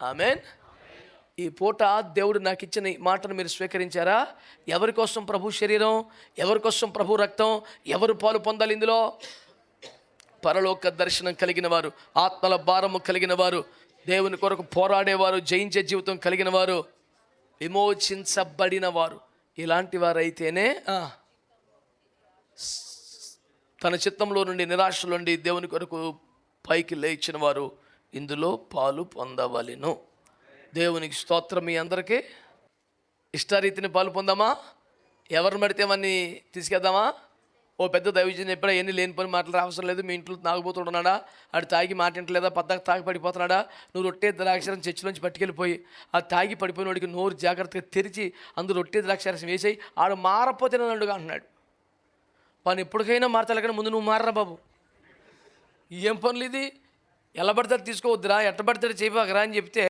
Amen. ఈ పూట దేవుడు నాకు ఇచ్చిన ఈ మాటను మీరు స్వీకరించారా? ఎవరి కోసం ప్రభు శరీరం? ఎవరి కోసం ప్రభు రక్తం? ఎవరు పాలు పొందాలి ఇందులో? పరలోక దర్శనం కలిగిన వారు ఆత్మల భారము కలిగిన వారు దేవుని కొరకు పోరాడేవారు జయించే జీవితం కలిగిన వారు విమోచించబడిన వారు ఇలాంటి వారైతేనే తన చిత్తంలో నుండి నిరాశలు నుండి దేవుని కొరకు పైకి లేచిన వారు ఇందులో పాలు పొందవలెను. దేవునికి స్తోత్రం మీ అందరికీ. ఇష్టారీతిని పాలు పొందామా? ఎవరిని పడితే అవన్నీ తీసుకెద్దామా ఓ పెద్ద దైవజన్ ఎప్పుడా ఎన్ని లేని పని మాటలు అవసరం లేదు మీ ఇంట్లో తాగుపోతున్నాడా ఆడు తాగి మాట్లాడలేదా పద్దకు తాగి పడిపోతున్నాడా? నువ్వు రొట్టె ద్రాక్షరం చర్చిలోంచి పట్టుకెళ్ళిపోయి ఆ తాగి పడిపోయిన వాడికి నోరు జాగ్రత్తగా తెరిచి అందులో రొట్టె ద్రాక్షరసం వేసేయి ఆడు మారపోతే నన్నుగా అంటున్నాడు. పని ఎప్పటికైనా మారతాలి కానీ ముందు నువ్వు మారరా బాబు. ఏం పనులు ఇది? ఎలా పడితే తీసుకోవద్దురా ఎట్ట పడితే చేయబాకరా అని చెప్తే